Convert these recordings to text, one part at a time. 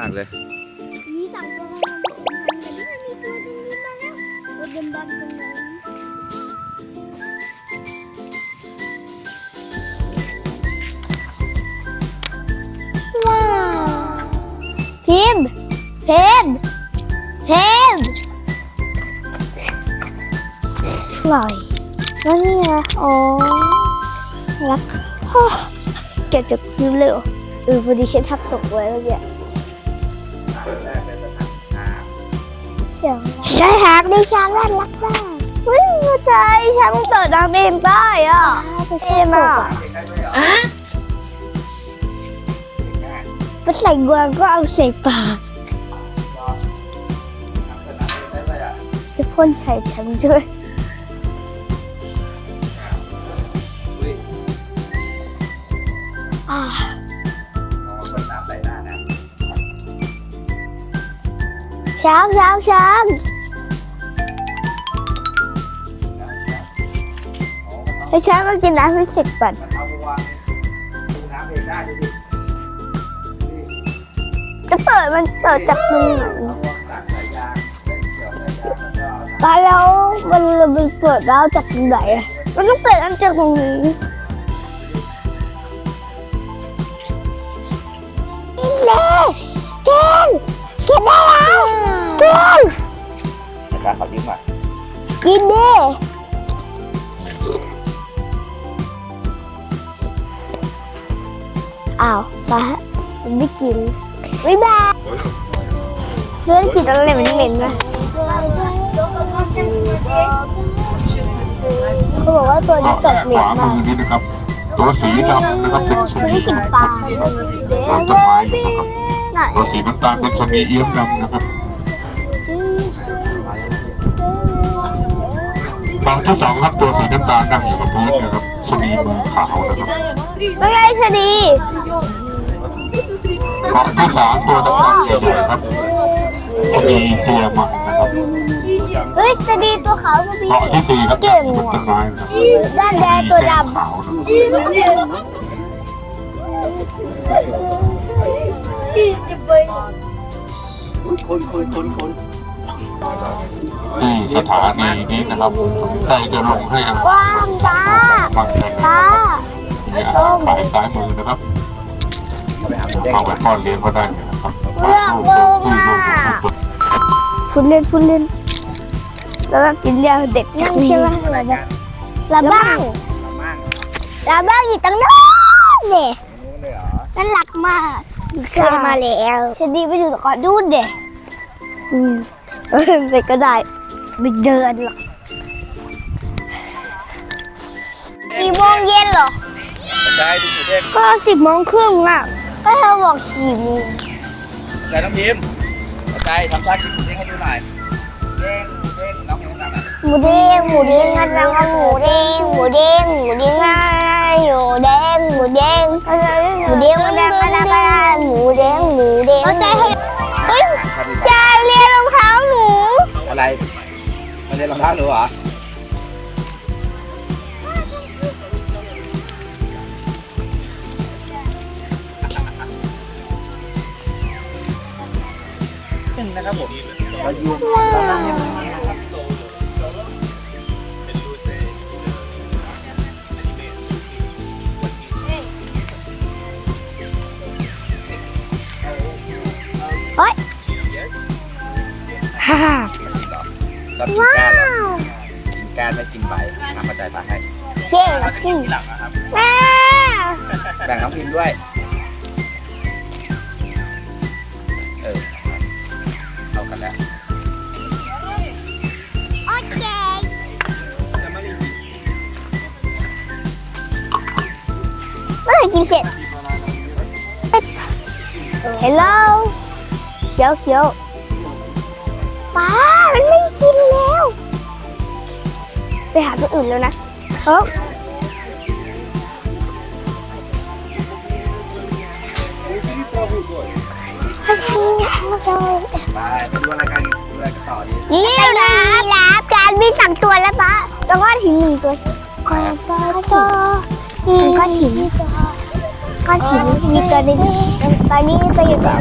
มากเลย มีสองตัวกำลังทำกันด้มีตัวตรงนี้มาแล้วตัวดำๆตรงนั้นว้าวพิมพ์พิมพ์พิมพ์อร่อยแล้วนี่ไงอ๋อรักพ่อเก็บจากพื้นเลยเหรอเออพอดีฉันทับตกไว้เมื่อกี้ เสียงใช่ฮักดิฉันน่ารักมากเฮ้ยเข้าใจฉันเปิดน้ำเองได้อะเท่มากไปใส่กวางก็เอาใส่ปากจะพ่นใส่ฉันด้วยอ่า ช้างช้างช้างไอ้ช้างก็กินน้ำให้เสร็จก่อนเอาวางดูน้ำเองได้ดูดิจะเปิดมันเปิดจากตรงไหนเอาวางตัดสายยางเส้นเกี่ยวสายยางแล้วก็เอาน้ตายแล้วมันมันเปิดแล้วจากตรงไหนอะมันต้องเปิดอันจากตรงนี้เล่เกนเกนได้แล้วารขอยิ้มอะกินดิอ้าวไปฮะมันไม่กินไม่บายเพื่อนกินอะไรมันเหม็นไหมเขาบอกว่าตัวก็นี้สแค่ดเหม็ขนวามืมากอนี้นะครับ ตัวสีดำนะครับเป็นชฉันนีได้กินปลาตามต้นไม้นะครับน่ะตัวสีน้ำตาลเป็นชนีเอี้ยมดำนะครับ ฝั่งที่สองครับตัวสีน้ำตาลนั่งอยู่กับพื้นนะครับชนีมือขาวนะครับไม่ไงชะนีฝั่งที่สามตัวดำๆใหญ่ๆครับชนีเซียมันนะครับเฮ้ยชะนีตัวขาวก็มีฝั่งที่สี่ครับนั่งอยู่บนต้นไม้นะครับด้านแดงตัวดขาวนะครับคนคนคนคน ที่สถานีนี้นะครับใครจะลงให้อาำหารว้างจ้าบางคนจ้ามีอาหารฝ่ายซ้ายมือนะครับเอาไปหาหมูเด้งเข้าไปป้อนเลี้ยงก็ได้นะครับเรื่องเบอร์มาพูดเล่นพูดเล่นแล้วก็กินยาเด็กนั่งใช่ไหมละบ้างละมั่งละบ้างอยู่ตั้งโน้นเนี่ยนู้นเลยเหรอน่ารักมากเคยมาแล้วชะนีไปดูก่อนดูเด็อืมเออ ไปก็ได้ไม่เดินหรอกสี่โมงเย็นเหรอใจดูหมูเด้งก็สิบโมงครึ่งอะ ก็เธอบอกสี่โมงใจน้องพิมพ์ใจทำท่าชิมหมูเด้งให้ดูหน่อยเด้งหมูเด้งน้องเพลงดังๆหน่อยหมูเด้งหมูเด้งกันแล้วก็หมูเด้งหมูเด้งหมูเด้งง่ายอยู่เด้งหมูเด้งหมูเด้งมันดังกันแล้วก็หมูเด้งหมูเด้งเข้าใจเฮ้ยจาเรียนรองเท้าหนู อะไรมาเรียนรองเท้าหนูเหรอซึ่งนะครับผมเราอยู่เรานั่งเนี่ยนะครับฮ่าฮ่า เรากินก้านเหรอกินก้านไม่กินใบน้ำกระจายปลาให้เก่งจริงหลังนะครับ แม่แบ่งน้องพิมพ์ด้วย เออเอากันแล้วโอเคเมื่อไหร่กินเสร็จ Hello เขียวเขียวป้า มันไม่กินแล้ว ไปหาตัวอื่นแล้วนะเฮ้ยฮัชชิฮัลโหลไปไปดูอะไรกันดูอะไรกันต่อดีนี่นะลาบจานมีสองตัวแล้วปะแล้วก็ถิงหนึ่งตัวก้อนปลาโตก้อนหินก้ก้อนหินมีตัวหนึงตอนนี้ไปอยู่กับ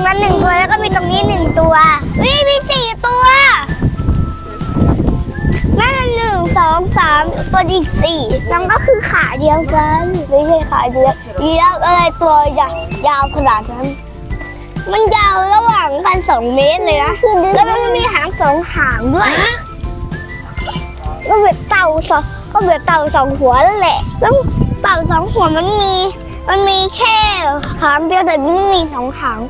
รงนั้นหนึ่งตัวแล้วก็มีตรงนี้หนึ่งตัววิมีสี่ตัวนั่นนะหนึ่งสองสามตัวอีกสี่นั่นก็คือขาเดียวกันไม่ใช่ขาเดียวเดียวอะไรตัวยาวยาวขนาดนั้น มันยาวระหว่างกันสองเมตรเลยนะแล้วมันมีหางสองหางด้วยก็เหมือนเต่าสองก็เหมือนเต่าสองหัวนั่นแหละแล้วเต่าสองหัวมันมี มันมีแค่หางเดียวแต่มันมีสองหาง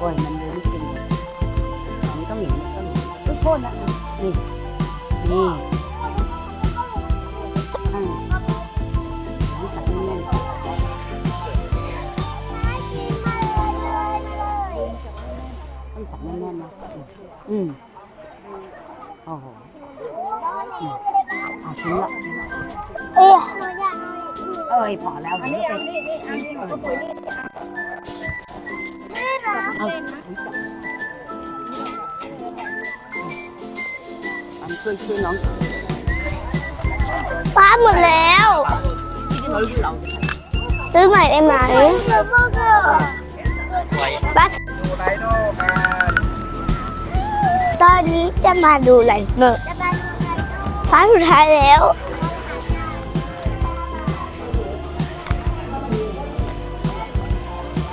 โอ้ยมันเลยไม่จริงมันต้องอย่างนี้ต้องอย่างนี้ทุกคนนะนี่นี่อ่านี่ตัดแน่นๆต้องจับแน่นๆนะอืมโอ้โหอาทิ้งละเอ้ยเอ้ยพอแล้วอันนี้ เอาทำช่วยช่วยน้องป้าหมดแล้ว ซื้อใหม่ได้ไหมบัสดูไดโนกันตอนนี้จะมาดูไลฟ์เนอร์สายสุดท้ายแล้ว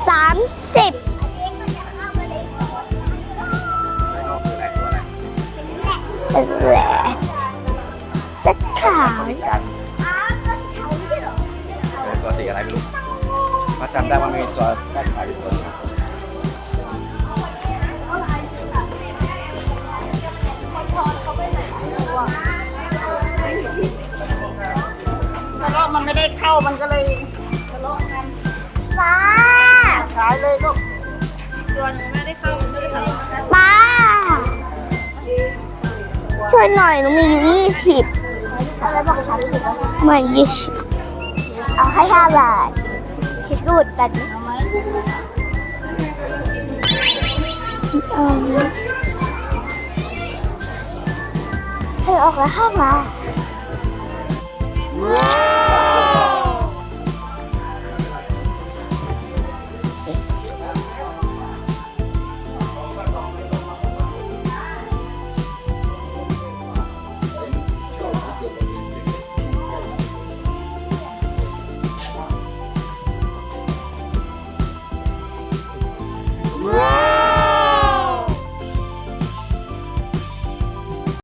สามสิบ แหละจะขาวกันเออตัวสีอะไรไม่รู้มาจำได้ว่ามีตัวแรกขายอยู่ตัวหนึงทะเลาะมันไม่ได้เข้ามันก็เลยป้าขายเลยลูกป้า ช่วยหน่อยหนูมีอยู่ยี่สิบไม่ยี่สิบเอาให้ห้าบาทคิดกูดกันเอาให้ออกละห้าบาท